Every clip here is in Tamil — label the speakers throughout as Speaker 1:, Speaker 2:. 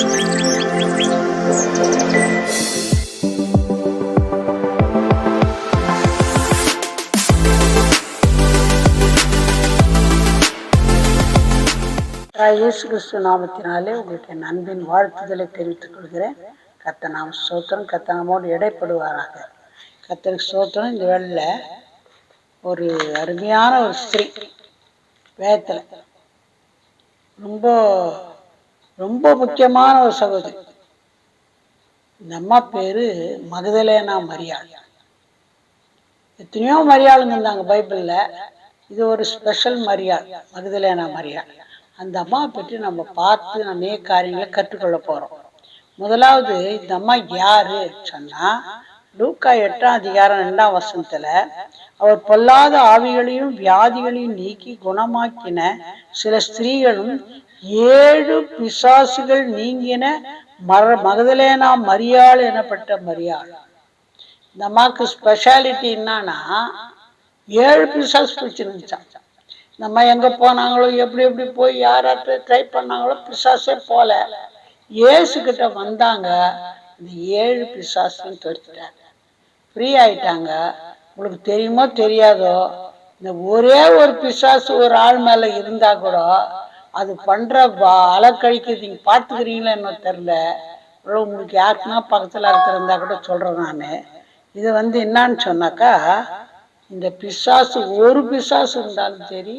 Speaker 1: இயேசு கிறிஸ்து நாமத்தினாலே உங்களுக்கு என் அன்பின் வாழ்த்துதலை தெரிவித்துக் கொள்கிறேன். கத்த நாம் சோத்திரம் கத்த நம்மோடு இடைப்படுவாராக. கத்தருக்கு சோத்திரம் இந்த வேலையில் ஒரு அருமையான ஒரு ஸ்திரீ வேதத்தில் ரொம்ப ரொம்ப முக்கியமான ஒரு சகோதரி. இந்த அம்மா பேரு மகதலேனா மரியாள் எத்தனையோ மரியாளுங்க இருந்தாங்க பைபிளில். இது ஒரு ஸ்பெஷல் மரியாள் மகதலேனா மரியாள் அந்த அம்மாவை பற்றி நம்ம பார்த்து அநேக காரியங்களை கற்றுக்கொள்ள போகிறோம் முதலாவது இந்த அம்மா யாரு சொன்னா லூக்கா எட்டாம் அதிகாரம் ரெண்டாம் வசனத்துல அவர் பொல்லாத ஆவிகளையும் வியாதிகளையும் நீக்கி குணமாக்கின சில ஸ்திரீகளும் ஏழு பிசாசுகள் நீங்கின மர மகதலேனா மரியாள் எனப்பட்ட மரியாள். இந்த அம்மாவுக்கு ஸ்பெஷாலிட்டி என்னன்னா ஏழு பிசாசு பிடிச்சிருந்துச்சான் நம்ம எங்க போனாங்களோ எப்படி எப்படி போய் யாராட்ட ட்ரை பண்ணாங்களோ பிசாசே போல. ஏசுக்கிட்ட கிட்ட வந்தாங்க இந்த ஏழு பிசாசுன்னு துரத்திட்டாங்க ஃப்ரீ ஆயிட்டாங்க. உங்களுக்கு தெரியுமோ தெரியாதோ இந்த ஒரே ஒரு பிசாசு ஒரு ஆள் மேல இருந்தா கூட அது பண்ற வ- அலக்கழிக்கிறது நீங்க பார்த்துக்கிறீங்களா என்ன தெரில உங்களுக்கு யாருக்குன்னா பக்கத்துல இருக்கிறதா கூட சொல்றேன் நான். இது வந்து என்னன்னு சொன்னாக்கா இந்த பிசாசு ஒரு பிசாசு இருந்தாலும் சரி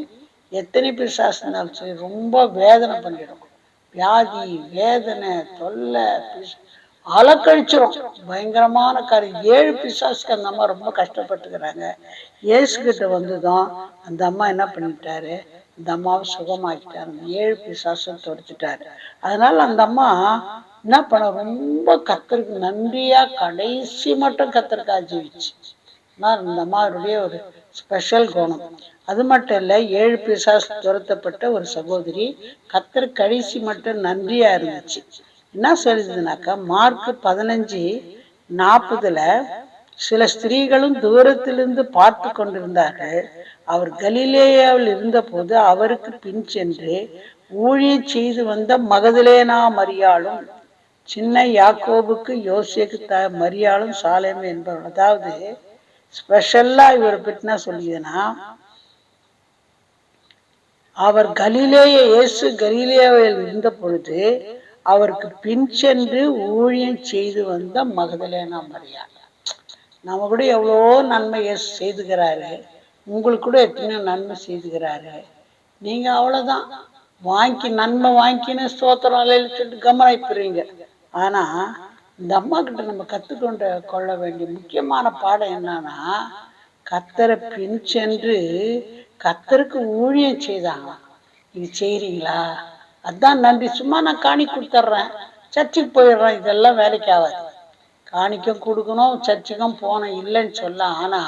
Speaker 1: எத்தனை பிசாசு இருந்தாலும் சரி ரொம்ப வேதனை பண்ணிடும். வியாதி வேதனை தொல்லை அலக்கழிச்சிரும். பயங்கரமான காரியம். ஏழு பிசாசுக்கு அந்த அம்மா ரொம்ப கஷ்டப்பட்டுக்கிறாங்க. இயேசு கிட்ட வந்ததும் அந்த அம்மா என்ன பண்ணிட்டாரு இந்த அம்மாவை சுகமாக்கிட்டாரு ஏழு பிசாசை துடைச்சிட்டாரு அதனால அந்த அம்மா என்ன பண்ண ரொம்ப கத்தருக்கு நன்றியா கடைசி மட்டும் கத்தருக்கு ஜீவிச்சு. அதான் இந்த அம்மாவுடைய ஒரு ஸ்பெஷல் குணம். அது மட்டும் இல்லை ஏழு பிசாஸ் துரத்தப்பட்ட ஒரு சகோதரி கத்தர் கடைசி மட்டும் நன்றியா இருந்துச்சு. என்ன சொல்லுதுனாக்கா மார்க் பதினஞ்சு நாற்பதுல சில ஸ்திரீகளும் தூரத்திலிருந்து பார்த்து கொண்டிருந்தார்கள். அவர் கலிலேயாவில் இருந்தபோது அவருக்கு பின் சென்று ஊழியம் செய்து வந்த மகதலேனா மரியாளும் சின்ன யாக்கோபுக்கு யோசிக்கு த மரியாளும் சாலேம் என்பவர். அதாவது ஸ்பெஷல்லா இவரை பற்றினா சொல்லியதுன்னா அவர் கலிலேய இயேசு கலிலேயாவில் இருந்த பொழுது அவருக்கு பின் சென்று ஊழியம் செய்து வந்த மகதலேனா மரியாள். நம்ம கூட எவ்வளோ நன்மையை செய்துகிறாரு உங்களுக்கு கூட எத்தனையோ நன்மை செய்துகிறாரு. நீங்க அவ்வளவுதான். வாங்கி நன்மை வாங்கின்னு ஸ்தோத்திரம் அலையில சொல்லிட்டு கமனாய்ப்பிடுவீங்க ஆனா இந்த அம்மா கிட்ட நம்ம கத்துக்கொண்டு கொள்ள வேண்டிய முக்கியமான பாடம் என்னன்னா கத்தரை பின் சென்று கத்தருக்கு ஊழியம் செய்தாங்களாம் இது செய்கிறீங்களா அதான் நன்றி. சும்மா நான் காணி கொடுத்துட்றேன். சர்ச்சுக்கு போயிடுறேன். இதெல்லாம் வேலைக்கு ஆகாது. காணிக்கம் கொடுக்கணும் சர்ச்சுக்கும் போனோம் இல்லைன்னு சொல்ல ஆனா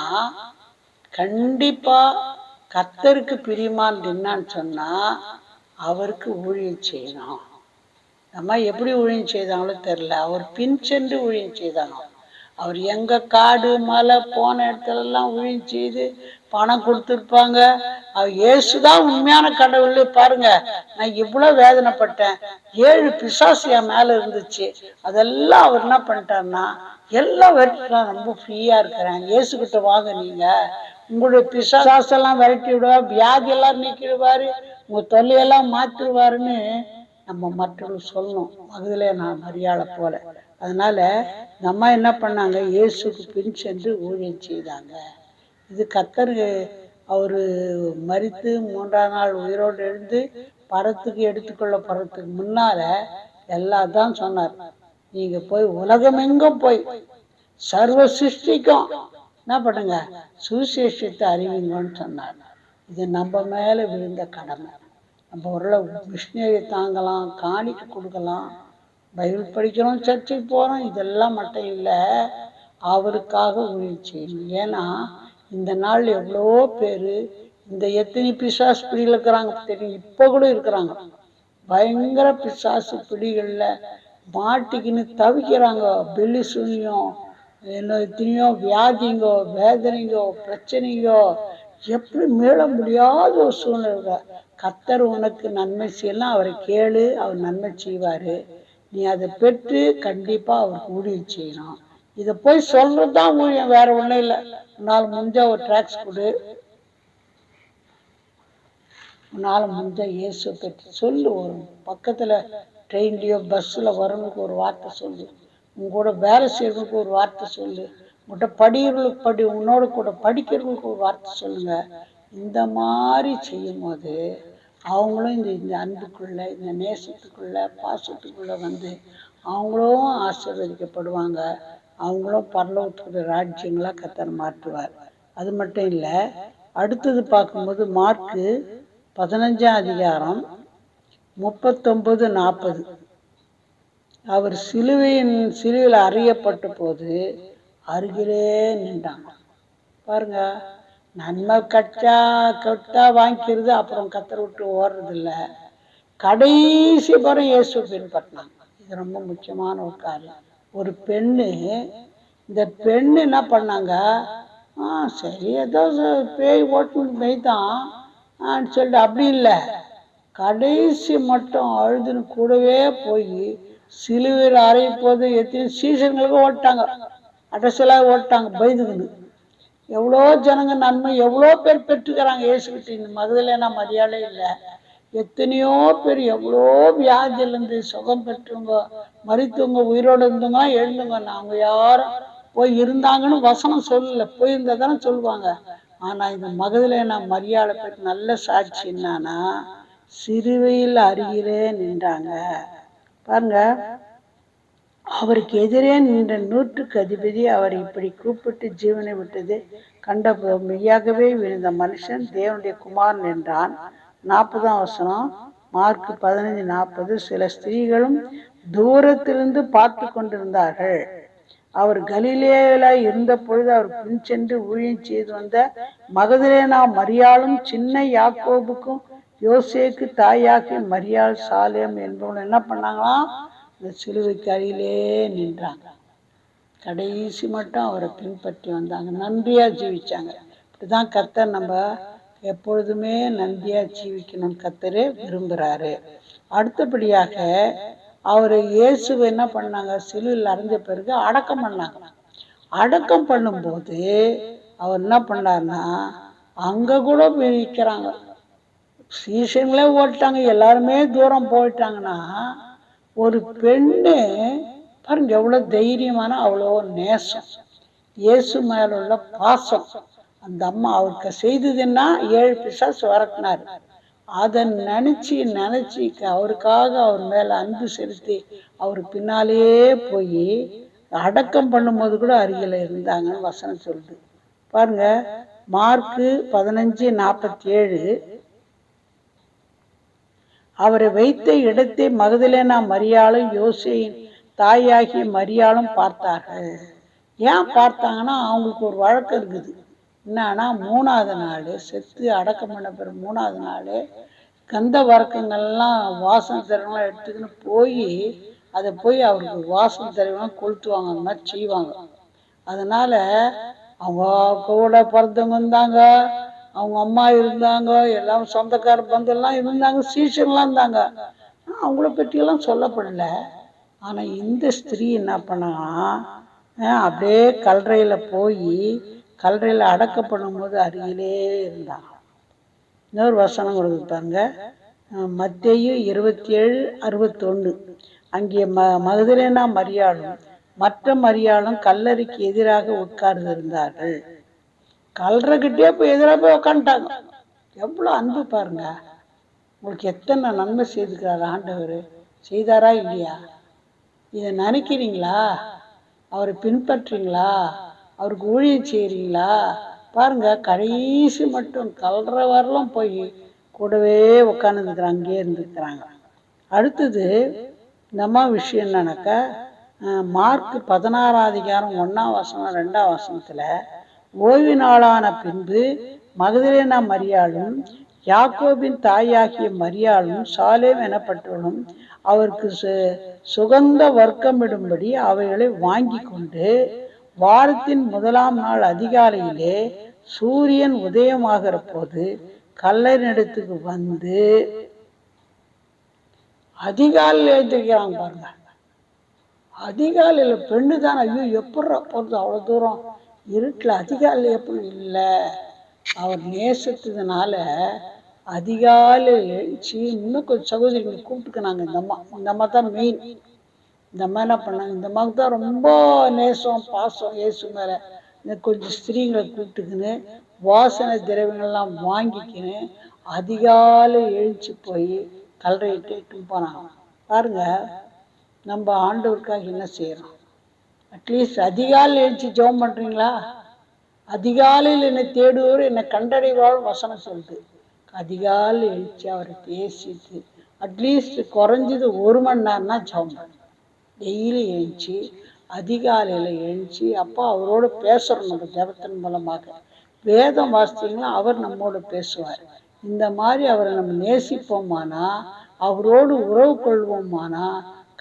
Speaker 1: கண்டிப்பா கத்தருக்கு பிரியமான் தின்னான்னு சொன்னா அவருக்கு ஊழியம் செய்யணும். நம்ம எப்படி ஊழியம் செய்தாங்களோ தெரில அவர் பின் சென்று ஊழியம் செய்தாங்க அவர் எங்க காடு மலை போன இடத்துல எல்லாம் ஊழியம் செய்து பணம் கொடுத்துருப்பாங்க. அவர் இயேசுதான் உண்மையான கடவுள் பாருங்க. நான் இவ்வளவு வேதனைப்பட்டேன். ஏழு பிசாசு என் மேல இருந்துச்சு. அதெல்லாம் அவர் என்ன பண்ணிட்டாருன்னா எல்லாம் நான் ரொம்ப ஃப்ரீயா இருக்கிறேன். இயேசு கிட்ட வாங்க நீங்க. உங்களுடைய பிசாசெல்லாம் விரட்டி விடுவார் வியாதி எல்லாம் நீக்கிடுவாரு உங்க தொல்லையெல்லாம் மாத்திடுவாருன்னு நம்ம மற்றவங்க சொல்லணும். மகதிலே நான் மரியாதை போல. அதனால நம்ம என்ன பண்ணாங்க? இயேசுக்கு பின் சென்று ஊழியம் செய்தாங்க. இது கத்தர் அவரு மறித்து மூன்றாம் நாள் உயிரோடு எழுந்து பரத்துக்கு எடுத்துக்கொள்ள போறதுக்கு முன்னால எல்லாம் தான் சொன்னார். நீங்க போய் உலகமெங்கும் போய் சர்வ சிருஷ்டிக்கும். என்ன பண்ணுங்க? சுவிசேஷத்தை அறிவிங்கன்னு சொன்னார். இது நம்ம மேல விழுந்த கடமை. நம்ம உள்ள மிஷினரி தாங்கலாம் காணிக்கு கொடுக்கலாம் பைபிள் படிக்கிறோம் சர்ச்சுக்கு போகிறோம் இதெல்லாம் மட்டும் இல்லை அவருக்காக உயிர் செய்யணும். ஏன்னா இந்த நாள் எவ்வளோ பேர் இந்த எத்தனை பிசாசு பிடியில் இருக்கிறாங்க தெரியும் இப்போ கூட இருக்கிறாங்க. பயங்கர பிசாசு பிடிகளில் மாட்டிக்கின்னு தவிக்கிறாங்க. பெல்லி சுனியம் என்ன எத்தனையோ வியாதிங்கோ வேதனைங்கோ பிரச்சனைங்கோ எப்படி மீள முடியாத ஒரு சூழ்நிலை கத்தர் உனக்கு நன்மை செய்யலாம். அவரை கேளு. அவர் நன்மை செய்வார். நீ அதை பெற்று கண்டிப்பாக அவர் ஊழியம் செய்யணும். இதை போய் சொல்கிறது தான் ஊழியம் வேற ஒன்றும் இல்லை. நாலு முடிஞ்சா ஒரு ட்ராக்ஸ் கொடு. உன்னால் முடிஞ்சா இயேசு பற்றி சொல்லு. ஒரு பக்கத்தில் ட்ரெயின்லேயோ பஸ்ஸில் வரவங்களுக்கு ஒரு வார்த்தை சொல்லு. உங்களோட கூட வேலை செய்கிறவங்களுக்கு ஒரு வார்த்தை சொல்லு. உங்கள்கிட்ட படிக்கிறவங்களுக்கு படி உன்னோட கூட படிக்கிறவங்களுக்கு ஒரு வார்த்தை சொல்லுங்க. இந்த மாதிரி செய்யும் போது அவங்களும் இந்த இந்த அன்புக்குள்ள இந்த நேசத்துக்குள்ள பாசத்துக்குள்ளே வந்து அவங்களும் ஆசீர்வதிக்கப்படுவாங்க. அவங்களும் பரலோகத்துக்கு ராஜ்யங்களாக கத்தர் மாற்றுவார். அது மட்டும் இல்லை அடுத்தது பார்க்கும்போது மார்க்கு பதினஞ்சாம் அதிகாரம் முப்பத்தொன்பது நாற்பது. அவர் சிலுவையின் சிலுவையில் அறியப்பட்ட போது அருகிலே நின்றாங்க. பாருங்க நன்மை கட்டா கட்டா வாங்கிக்கிறது அப்புறம் கத்தரை விட்டு ஓடுறதில்ல. கடைசி பரம் இயேசு பின்பற்றினாங்க இது ரொம்ப முக்கியமான ஒரு காரியம். ஒரு பெண்ணு இந்த பெண்ணு என்ன பண்ணாங்க? ஆ சரி ஏதோ பேய் ஓட்டுனது பேய் தான் ஆன்னு சொல்லிட்டு அப்படி இல்லை. கடைசி மட்டும் அழுதுன்னு கூடவே போய் சிலுவையில் அறைய போது எத்தனை சீசன்களுக்கு ஓட்டாங்க. அட்ரஸ்லாம் ஓட்டாங்க பயந்துக்குன்னு எவ்வளோ ஜனங்க நன்மை எவ்வளோ பேர் பெற்றுக்கிறாங்க ஏசுக்கிட்டு இந்த மகதிலேனா மரியாதை இல்லை. எத்தனையோ பேர் எவ்வளோ வியாதியிலேருந்து சுகம் பெற்றவங்க மறித்தவங்க உயிரோடு இருந்தவங்க எழுந்தவங்க நாங்க யாரும் போய் இருந்தாங்கன்னு வசனம் சொல்லல. போயிருந்தா தானே சொல்லுவாங்க. ஆனால் இந்த மகதிலேனா மரியாதை பற்றி நல்ல சாட்சி என்னன்னா சிறுவையில் அருகிலே நின்றாங்க பாருங்க. அவருக்கு எதிரே நின்ற நூற்றுக்கு அதிபதி அவர் இப்படி கூப்பிட்டு ஜீவனை விட்டது. கண்ட மெய்யாகவே விழுந்த மனுஷன் தேவனுடைய குமார் என்றான். நாற்பதாம் வசனம் மார்க் பதினஞ்சு நாற்பது சில ஸ்திரீகளும் தூரத்திலிருந்து பார்த்து கொண்டிருந்தார்கள். அவர் கலிலேயில இருந்த பொழுது அவர் பின் சென்று ஊழியம் செய்து வந்த மகதிரேனா மரியாளும் சின்ன யாக்கோபுக்கும் யோசேக்கு தாயாக்கி மரியாள் சாலேம் என்பவங்க என்ன பண்ணாங்களாம்? இந்த சிலுவைக்கு அருகிலே நின்றாங்க. கடைசி மட்டும் அவரை பின்பற்றி வந்தாங்க. நன்றியா ஜீவிச்சாங்க. இப்படிதான் கர்த்தர் நம்ம எப்பொழுதுமே நந்தியாக ஜீவிக்கணும் கத்தர் விரும்புகிறாரு அடுத்தபடியாக அவர் இயேசுவை என்ன பண்ணாங்க? சிலுவில் அடைஞ்ச பிறகு அடக்கம் பண்ணாங்க. அடக்கம் பண்ணும்போது அவர் என்ன பண்ணாருன்னா அங்கே கூட போய் நிற்கிறாங்க சீசன்களே ஓட்டாங்க எல்லாருமே தூரம் போயிட்டாங்கன்னா ஒரு பெண்ணு பாருங்க எவ்வளோ தைரியமான அவ்வளோ நேசம். இயேசு மேல உள்ள பாசம். அந்த அம்மா அவருக்கு செய்ததுன்னா ஏழு பிசாசு வரட்டினார் அதை நினைச்சு நினைச்சு அவருக்காக அவர் மேல அன்பு செலுத்தி அவர் பின்னாலேயே போய் அடக்கம் பண்ணும்போது கூட அருகில் இருந்தாங்கன்னு வசனம் சொல்லுது. பாருங்க மார்க்கு பதினஞ்சு நாற்பத்தி ஏழு அவரை வைத்த இடத்தை மகதலேனா மரியாளும் யோசேயின் தாயாகிய மரியாளும் பார்த்தார்கள். ஏன் பார்த்தாங்கன்னா அவங்களுக்கு ஒரு வழக்கம் இருக்குது. என்னன்னா மூணாவது நாள் செத்து அடக்கம் பண்ண பிறகு மூணாவது நாள் கந்த வர்க்கங்கள்லாம் வாசம் திரவங்களாம் எடுத்துக்கின்னு போய் அதை போய் அவருக்கு வாசம் திரவங்களாம் கொளுத்துவாங்க. அந்த மாதிரி செய்வாங்க. அதனால அவங்க கூட பிறந்தவங்க இருந்தாங்க அவங்க அம்மா இருந்தாங்க எல்லாம் சொந்தக்கார பந்தெல்லாம் இருந்தாங்க சீசன்லாம் இருந்தாங்க. அவங்கள பற்றியெல்லாம் சொல்லப்படல. ஆனால் இந்த ஸ்திரீ என்ன பண்ணா அப்படியே கல்லறையில் போய் கல்லறையில் அடக்கம் பண்ணும்போது அருகிலே இருந்தாங்க இன்னொரு வசனம் கொடுத்து பாருங்க. அஹ் இருபத்தி ஏழு அறுபத்தொன்று அங்கே ம மதுரைனா மரியாளும் மற்ற மரியாளும் கல்லறைக்கு எதிராக உட்கார்ந்து இருந்தார்கள் கல்றகிட்டே போய் எதிராக போய் உட்காந்துட்டாங்க எவ்வளோ அன்பு பாருங்க. உங்களுக்கு எத்தனை நன்மை செய்திருக்கிறார் ஆண்டவர். செய்தாரா இல்லையா? இதை நினைக்கிறீங்களா? அவரை பின்பற்றுறீங்களா? அவருக்கு ஊழியம் செய்கிறீங்களா பாருங்க கடைசி மட்டும் கல்ற வரலாம் போய் கூடவே உட்காந்துருக்குறாங்க அங்கேயே இருந்துக்கிறாங்க அடுத்தது நம்ம விஷயம் என்னன்னாக்கா மார்க் பதினாறாம் அதிகாரம் ஒன்றாம் வசனம் ரெண்டாம் வசனத்தில் ஓய்வு நாளான பின்பு மகதிரேனா மரியாளும் யாக்கோபின் தாயாகிய மரியாளும் சாலேம் எனப்பட்டவளும் அவருக்கு சு- சுகந்த வர்க்கமிடும்படி அவைகளை வாங்கி கொண்டு வாரத்தின் முதலாம் நாள் அதிகாலையிலே சூரியன் உதயமாகிற போது கல்லறிடத்துக்கு வந்து அதிகாலையில் எழுந்திருக்கிறாங்க பாருங்க. அதிகாலையில் பெண்ணு தான். ஐயோ எப்பட்றா போகிறது அவ்வளோ தூரம். இருட்டில் அதிகாலையில் எப்படி இல்லை. அவர் நேசத்துனால அதிகாலையில் எழுச்சி இன்னும் கொஞ்சம் சகோதரிகளை கூப்பிட்டுக்கினாங்க. இந்த அம்மா இந்த அம்மா தான் மெயின் இந்த அம்மா என்ன பண்ணாங்க? இந்த அம்மாவுக்கு தான் ரொம்ப நேசம் பாசம் ஏசு மேலே. இந்த கொஞ்சம் ஸ்திரீங்களை கூப்பிட்டுக்கின்னு வாசனை திரவியங்கள்லாம் வாங்கிக்கின்னு அதிகாலை எழுச்சி போய் கல்லறையிட்டு இட்டுன்னு போனாங்க. பாருங்க நம்ம ஆண்டவருக்காக என்ன செய்கிறோம் அட்லீஸ்ட் அதிகாலை எழுச்சி ஜெபம் பண்ணுறீங்களா அதிகாலையில் என்னை தேடுவோர் என்னை கண்டடைவாள் வசனம் சொல்லுது. அதிகாலை எழுச்சி அவரை பேசிட்டு அட்லீஸ்ட் குறைஞ்சது ஒரு மணி நேரம்னா ஜெபம் பண்ணு டெய்லி எழுச்சி அதிகாலையில் எழுச்சி அப்போ அவரோட பேசுகிறோம் நம்ம ஜபத்தின் மூலமாக. வேதம் வாசித்தீங்கன்னா அவர் நம்மோடு பேசுவார். இந்த மாதிரி அவரை நம்ம நேசிப்போமானா அவரோடு உறவு கொள்வோமானா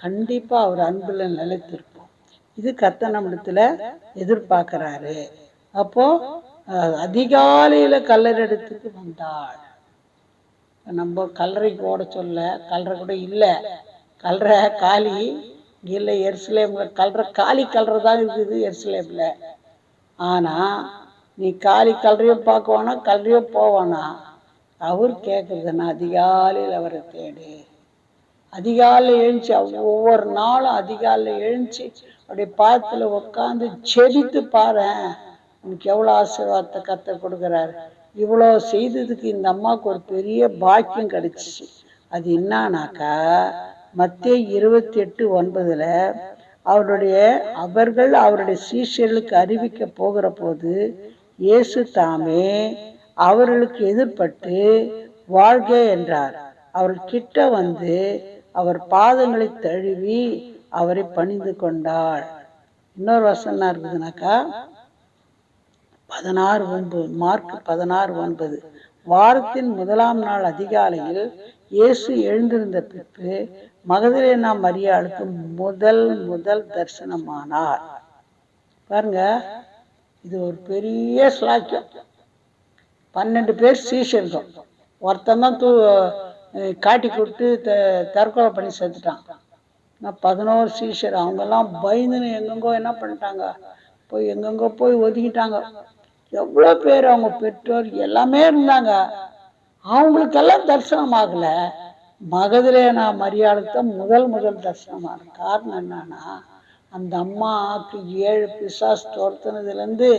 Speaker 1: கண்டிப்பாக அவர் அன்பில் நிலைத்திருப்போம். இது கத்த நம்மிடத்தில் எதிர்பார்க்குறாரு. அப்போ அதிகாலையில் அதிகாலையில வந்தாள். நம்ம கல்லறைக்கு ஓட சொல்ல கல்லறை கூட இல்லை. கல்லறை காலி. இல்லை எருசலேமில் கல்ற காலி கல்லறை தான் இருக்குது எருசலேமில் ஆனால் நீ காலி கலரையும் பார்க்குவானா கலரையும் போவானா? அவர் கேட்குறது நான் அதிகாலையில் அவரை தேடு. அதிகாலை எழுந்துச்சு ஒவ்வொரு நாளும் அதிகாலையில் எழுந்துச்சு அப்படியே பாத்துல உட்காந்து செடித்து பாரு உனக்கு எவ்வளோ ஆசீர்வாதத்தை கத்த கொடுக்குறாரு. இவ்வளோ செய்ததுக்கு இந்த அம்மாவுக்கு ஒரு பெரிய பாக்கியம் கிடைச்சிச்சு. அது என்னன்னாக்கா மத்திய இருபத்தி எட்டு ஒன்பதுல அவருடைய அவர்கள் அவருடைய சீஷர்களுக்கு அறிவிக்க போகிற போது இயேசு தாமே அவர்களுக்கு எதிர்பட்டு வாழ்க என்றார். அவர் கிட்ட வந்து அவர் பாதங்களை தழுவி அவரை பணிந்து கொண்டாள் இன்னொரு வசனம் இருக்குதுனாக்கா பதினாறு ஒன்பது மார்க் பதினாறு ஒன்பது. வாரத்தின் முதலாம் நாள் அதிகாலையில் இயேசு எழுந்திருந்த பிற்பு மகதலேனா மரியாளுக்கு முதல் முதல் தரிசனமானார். பாருங்க இது ஒரு பெரிய ஸ்லாக்கியம். பன்னெண்டு பேர் சீஷர்கள். ஒருத்தன் தான் தூ காட்டி கொடுத்து த தற்கொலை பண்ணி செத்துட்டான். நான் பதினோரு சீஷர் அவங்கெல்லாம் பயந்துன்னு எங்கெங்கோ என்ன பண்ணிட்டாங்க? போய் எங்கெங்கோ போய் ஒதுக்கிட்டாங்க. எவ்வளோ பேர் அவங்க பெற்றோர் எல்லாமே இருந்தாங்க. அவங்களுக்கெல்லாம் தரிசனம் ஆகல மகதிரேனா மரியாதை தான் முதல் முதல் தரிசனமான காரணம் என்னன்னா அந்த அம்மாவுக்கு ஏழு பிசாஸ் துரத்துனதுலேருந்து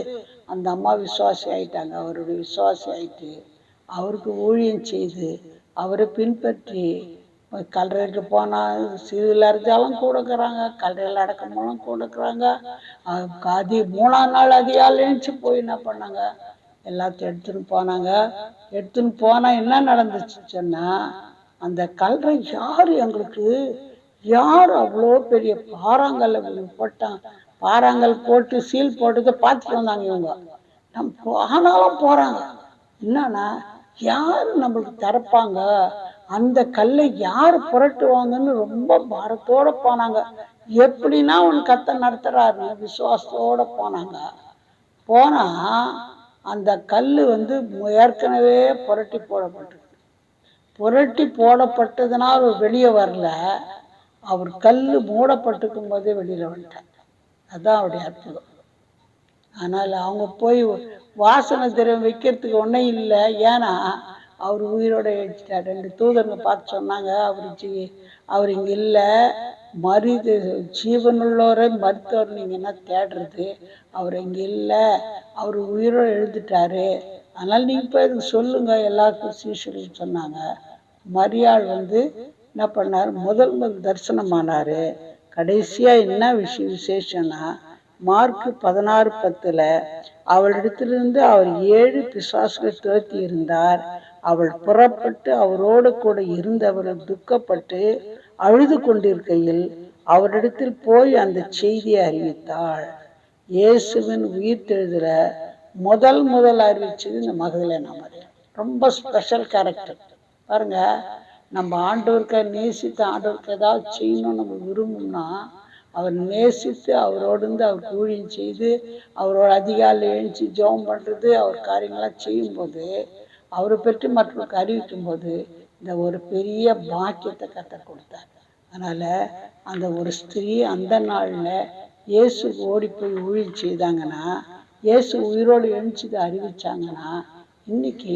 Speaker 1: அந்த அம்மா விசுவாசி ஆயிட்டாங்க. அவருடைய விசுவாசி ஆயிட்டு அவருக்கு ஊழியம் செய்து அவரை பின்பற்றி கல்லறைக்கு போனால் சிறுவில் அரைச்சாலும் கொடுக்குறாங்க கல்லறையில் அடக்கமெல்லாம் கொடுக்குறாங்க. அதி மூணாம் நாள் அதிகாலை எழுந்துச்சு போய் என்ன பண்ணாங்க? எல்லாத்தையும் எடுத்துன்னு போனாங்க. எடுத்துன்னு போனால் என்ன நடந்துச்சு சொன்னால் அந்த கல்றை யார் எங்களுக்கு? யார் அவ்வளோ பெரிய பாறாங்கல்ல போட்டான்? பாறாங்கல் போட்டு சீல் போட்டதை பார்த்துட்டு வந்தாங்க இவங்க. நம்ம ஆனாலும் போகிறாங்க என்னன்னா யார் நம்மளுக்கு திறப்பாங்க? அந்த கல்லை யார் புரட்டுவாங்கன்னு ரொம்ப பாரத்தோட போனாங்க. எப்படின்னா உன் கத்த நடத்துறாருன்னு விசுவாசத்தோட போனாங்க. போனால் அந்த கல் வந்து ஏற்கனவே புரட்டி போடப்பட்டிருக்கு. புரட்டி போடப்பட்டதுனால் அவர் வெளியே வரல. அவர் கல் மூடப்பட்டிருக்கும் போதே வெளியில் வந்துட்டார். அதுதான் அவருடைய அற்புதம். ஆனால் அவங்க போய் வாசனை திரவம் வைக்கிறதுக்கு ஒன்றும் இல்லை. ஏன்னா அவர் உயிரோட எழுச்சிட்டார் ரெண்டு தூதருங்க பார்த்து சொன்னாங்க அவர் ஜீ அவர் இங்கே இல்லை. மருது ஜீவனுள்ளோரே மருத்துவர் நீங்கள் என்ன தேடுறது? அவர் இங்கே இல்லை. அவர் உயிரோடு எழுதிட்டாரு அதனால் நீங்கள் போய் இதுக்கு சொல்லுங்கள் எல்லாருக்கும் சீஷர்கள் சொன்னாங்க. மரியாள் வந்து என்ன பண்ணார்? முதல் முதல் தரிசனமானார். கடைசியாக என்ன விஷயம் விசேஷம்னா மார்க் பதினாறு பத்துல அவளிடத்திலிருந்து அவர் ஏழு பிசாசுகள் துரத்தி இருந்தார். அவள் புறப்பட்டு அவரோடு கூட இருந்தவர்கள் துக்கப்பட்டு அழுது கொண்டிருக்கையில் அவரிடத்தில் போய் அந்த செய்தியை அறிவித்தாள். இயேசுவின் உயிர்த்தெழுதல முதல் முதல் அறிவிச்சது இந்த மகதலேனா மரியாள் ரொம்ப ஸ்பெஷல் கேரக்டர் பாருங்க நம்ம ஆண்டவருக்கு நேசித்து ஆண்டவருக்கு ஏதாவது செய்யணும்னு நம்ம விரும்பும்னா அவர் நேசித்து அவரோடு இருந்து அவர் ஊழியம் செய்து அவரோட அதிகாலை எழுந்து ஜெபம் பண்ணுறது அவர் காரியங்களாம் செய்யும்போது அவரை பற்றி மற்றவருக்கு அறிவிக்கும் போது இந்த ஒரு பெரிய பாக்கியத்தை கத்த கொடுத்தார். அதனால் அந்த ஒரு ஸ்திரீ அந்த நாளில் இயேசு ஓடி போய் ஊழியம் செய்தாங்கன்னா இயேசு உயிரோடு எழுந்ததை அறிவிச்சாங்கன்னா இன்னைக்கு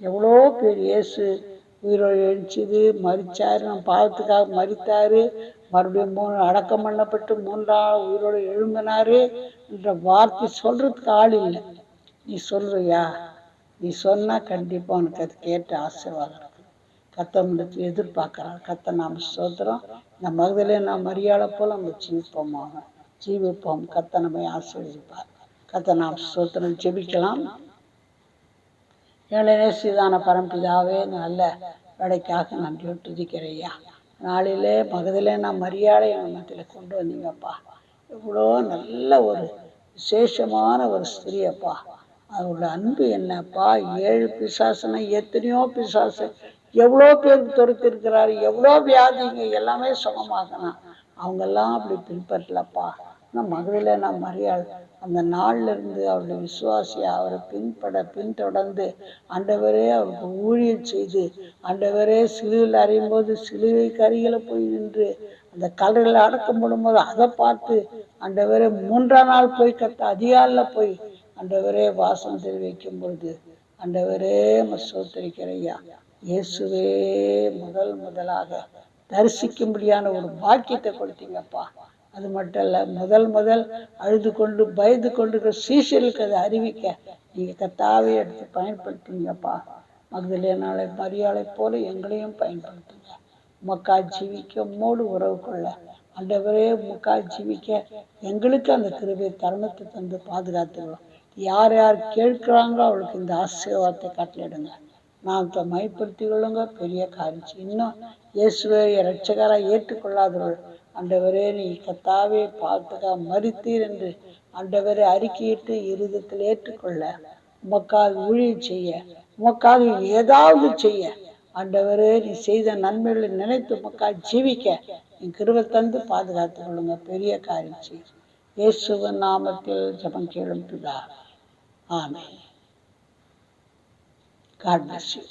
Speaker 1: எவ்வளோ பேர் இயேசு உயிரோடு எழுந்தது மறிச்சார் நம்ம பாவத்துக்காக மறித்தார் மறுபடியும் மூணு அடக்கம் பண்ணப்பட்டு மூன்றாம் உயிரோடு எழும்பினாரு என்ற வார்த்தை சொல்கிறதுக்கு ஆள் இல்லை. நீ சொல்றியா? நீ சொன்னால் கண்டிப்பாக உனக்கு அது கேட்டு ஆசீர்வாதம் இருக்கு. கத்தமிடத்தில் எதிர்பார்க்குறான் கத்த நாம் சோத்திரம் இந்த மகதிலே நாம் மரியாதை போல் நம்ம ஜீவிப்போமாக. ஜீவிப்போம். கத்த நம்மை ஆசீர்வதிப்பார். கத்த நாம் சோத்திரம் ஜெபிக்கலாம். ஏழை நேசிதான பரம்பிதாவே நல்ல வேலைக்காக நன்றி துதிக்கிறையா நாளிலே மகதிலே நான் மரியாதை மத்தியில் கொண்டு வந்தீங்கப்பா. எவ்வளோ நல்ல ஒரு விசேஷமான ஒரு ஸ்திரியப்பா. அவரோட அன்பு என்னப்பா? ஏழு பிசாசுனா எத்தனையோ பிசாசு. எவ்வளோ பேருக்கு துரத்திருக்கிறாரு எவ்வளோ வியாதிங்க எல்லாமே சுகமாகணும் அவங்கெல்லாம் அப்படி பின்பற்றலப்பா. ஆனால் மகளில் நான் மரியாதை அந்த நாள்ல இருந்து அவருடைய விசுவாசியை அவரை பின்பட பின்தொடர்ந்து ஆண்டவரே அவருக்கு ஊழியம் செய்து ஆண்டவரே சிலுவையில் அறையும் போது சிலுவை கரிகளை போய் நின்று அந்த கல்லறையில் அடக்கம் போடும்போது அதை பார்த்து ஆண்டவரே மூன்றாம் நாள் போய் கத்த அதிகாலில் போய் ஆண்டவரே வாசம் தெரிவிக்கும் பொழுது ஆண்டவரே மசோத்தரிக்கிறையா இயேசுவே முதல் முதலாக தரிசிக்கும்படியான ஒரு பாக்கியத்தை கொடுத்தீங்கப்பா. அது மட்டும் இல்லை முதல் முதல் அழுது கொண்டு பயந்து கொண்டு சீசர்களுக்கு அதை அறிவிக்க நீங்கள் கத்தாவே எடுத்து பயன்படுத்துங்கப்பா. மகதலேனாலை மரியாதை போல எங்களையும் பயன்படுத்துங்க. மக்கா ஜீவிக்க உம்மோடு உறவு கொள்ள. ஆண்டவரே உமக்கா ஜீவிக்க எங்களுக்கு அந்த கிருபை தருணத்தை தந்து பாதுகாத்துக்கிறோம் யார் யார் கேட்குறாங்களோ அவளுக்கு இந்த ஆசீர்வாதத்தை கட்டளிடுங்க நான் மைப்படுத்தி கொள்ளுங்க. பெரிய காரிச்சு இன்னும் இயேசுவை ரட்சகராக ஏற்றுக்கொள்ளாதவர்கள் ஆண்டவரே நீ கத்தாவே பார்த்துக்கா மறித்தீர் என்று ஆண்டவரை அறிக்கையிட்டு இருதத்தில் ஏற்றுக்கொள்ள. உமக்காக ஊழியம் செய்ய உமக்காக ஏதாவது செய்ய. ஆண்டவரே நீ செய்த நன்மைகளை நினைத்து உமக்காக ஜீவிக்க. நீ கிருவை தந்து பாதுகாத்து கொள்ளுங்க. பெரிய காரியம் செய்ய இயேசுவன் நாமத்தில் ஜபம் கேளும் பிதா. ஆமே காட் பிளஸ் யூ